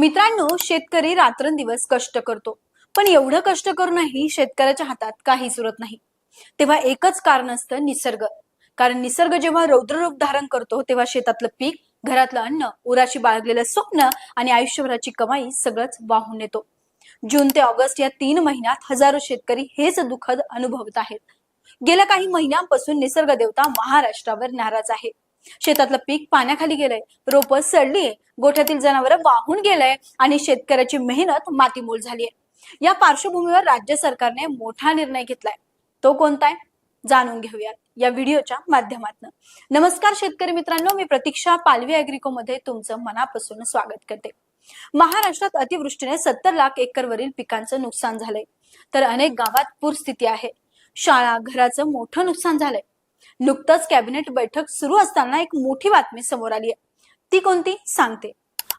मित्रांनो शेतकरी रात्रंदिवस कष्ट करतो. पण एवढं कष्ट करूनही शेतकऱ्याच्या हातात काही सुरत नाही. तेव्हा एकच कारण असतं निसर्ग. कारण निसर्ग जेव्हा रौद्ररूप धारण करतो तेव्हा शेतातलं पीक घरातलं अन्न उराशी बाळगलेलं स्वप्न आणि आयुष्यभराची कमाई सगळंच वाहून येतो जून ते ऑगस्ट या तीन महिन्यात हजारो शेतकरी हेच दुःखद अनुभवत आहेत. गेल्या काही महिन्यांपासून निसर्ग देवता महाराष्ट्रावर नाराज आहे. शेतातलं पीक पाण्याखाली गेलंय. रोप सडली गोठ्यातील जनावर वाहून गेलंय आणि शेतकऱ्याची मेहनत मातीमोल झालीय. या पार्श्वभूमीवर राज्य सरकारने मोठा निर्णय घेतलाय. तो कोणताय? जाणून घेऊयात या व्हिडिओच्या माध्यमातून. नमस्कार शेतकरी मित्रांनो मी प्रतीक्षा पालवी अॅग्रिको मध्ये तुमचं मनापासून स्वागत करते. महाराष्ट्रात अतिवृष्टीने सत्तर लाख एकरवरील पिकांचं नुकसान झालंय. तर अनेक गावात पूरस्थिती आहे. शाळा घराचं मोठं नुकसान झालंय. नुकतंच कॅबिनेट बैठक सुरू असताना एक मोठी बातमी समोर आली आहे ती कोणती? सांगते.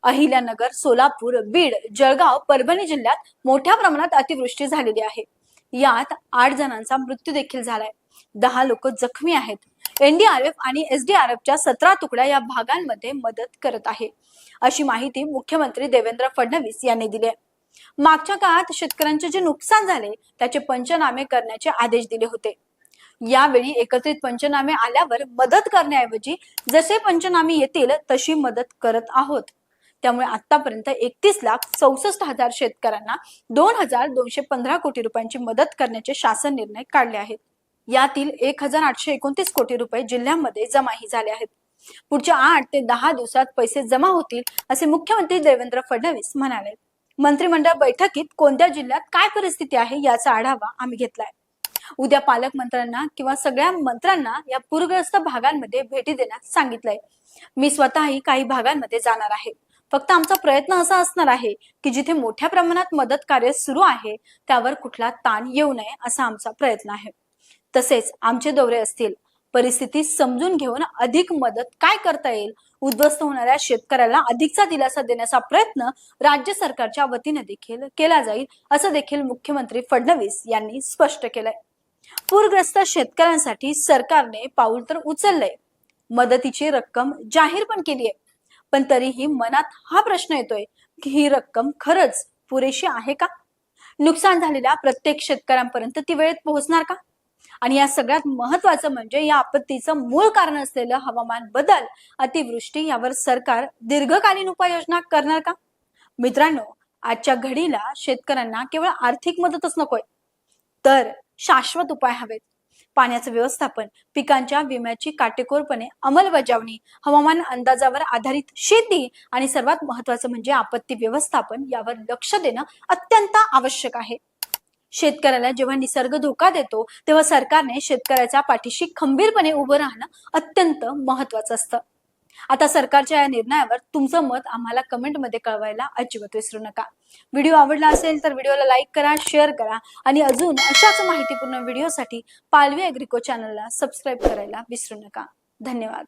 अहिल्यानगर सोलापूर बीड जळगाव परभणी जिल्ह्यात मोठ्या प्रमाणात अतिवृष्टी झालेली आहे. यात आठ जणांचा मृत्यू देखील झालाय. दहा लोक जखमी आहेत. एनडीआरएफ आणि एसडीआरएफच्या सतरा तुकड्या या भागांमध्ये मदत करत आहे. अशी माहिती मुख्यमंत्री देवेंद्र फडणवीस यांनी दिली आहे मागच्या काळात शेतकऱ्यांचे जे नुकसान झाले त्याचे पंचनामे करण्याचे आदेश दिले होते. यावेळी एकत्रित पंचनामे आल्यावर मदत करण्याऐवजी जसे पंचनामे येतील तशी मदत करत आहोत. त्यामुळे आतापर्यंत एकतीस लाख चौसष्ट हजार शेतकऱ्यांना दोन हजार दोनशे पंधरा कोटी रुपयांची मदत करण्याचे शासन निर्णय काढले आहेत. यातील एक हजार आठशे एकोणतीस कोटी रुपये जिल्ह्यांमध्ये जमाही झाले आहेत. पुढच्या आठ ते दहा दिवसात पैसे जमा होतील असे मुख्यमंत्री देवेंद्र फडणवीस म्हणाले. मंत्रिमंडळ बैठकीत कोणत्या जिल्ह्यात काय परिस्थिती आहे याचा आढावा आम्ही घेतलाय. उद्या पालकमंत्र्यांना किंवा सगळ्या मंत्र्यांना या पूरग्रस्त भागांमध्ये भेटी देण्यास सांगितलंय. मी स्वतःही काही भागांमध्ये जाणार आहे. फक्त आमचा प्रयत्न असा असणार आहे की जिथे मोठ्या प्रमाणात मदत कार्य सुरू आहे त्यावर कुठला ताण येऊ नये असा आमचा प्रयत्न आहे. तसेच आमचे दौरे असतील. परिस्थिती समजून घेऊन अधिक मदत काय करता येईल? उद्ध्वस्त होणाऱ्या शेतकऱ्याला अधिकचा दिलासा देण्याचा प्रयत्न राज्य सरकारच्या वतीने देखील केला जाईल असं देखील मुख्यमंत्री फडणवीस यांनी स्पष्ट केलंय. पूरग्रस्त शेतकऱ्यांसाठी सरकारने पाऊल तर उचललंय. मदतीची रक्कम जाहीर पण केली आहे पण तरीही मनात हा प्रश्न येतोय की ही रक्कम खरंच पुरेशी आहे का? नुकसान झालेल्या प्रत्येक शेतकऱ्यांपर्यंत ती वेळेत पोहोचणार का? आणि या सगळ्यात महत्वाचं म्हणजे या आपत्तीचं मूळ कारण असलेलं हवामान बदल अतिवृष्टी यावर सरकार दीर्घकालीन उपाययोजना करणार का? मित्रांनो आजच्या घडीला शेतकऱ्यांना केवळ आर्थिक मदतच नकोय. तर शाश्वत उपाय हवेत. पाण्याचं व्यवस्थापन पिकांच्या विम्याची काटेकोरपणे अंमलबजावणी हवामान अंदाजावर आधारित शेती आणि सर्वात महत्वाचं म्हणजे आपत्ती व्यवस्थापन यावर लक्ष देणं अत्यंत आवश्यक आहे. शेतकऱ्याला जेव्हा निसर्ग धोका देतो तेव्हा सरकारने शेतकऱ्याच्या पाठीशी खंबीरपणे उभं राहणं अत्यंत महत्वाचं असतं. आता सरकारच्या या निर्णयावर तुमचं मत आम्हाला कमेंटमध्ये कळवायला अजिबात विसरू नका. व्हिडिओ आवडला असेल तर व्हिडिओला लाईक करा शेअर करा आणि अजून अशाच माहितीपूर्ण व्हिडिओसाठी पालवी अॅग्रिको चॅनलला सबस्क्राईब करायला विसरू नका. धन्यवाद.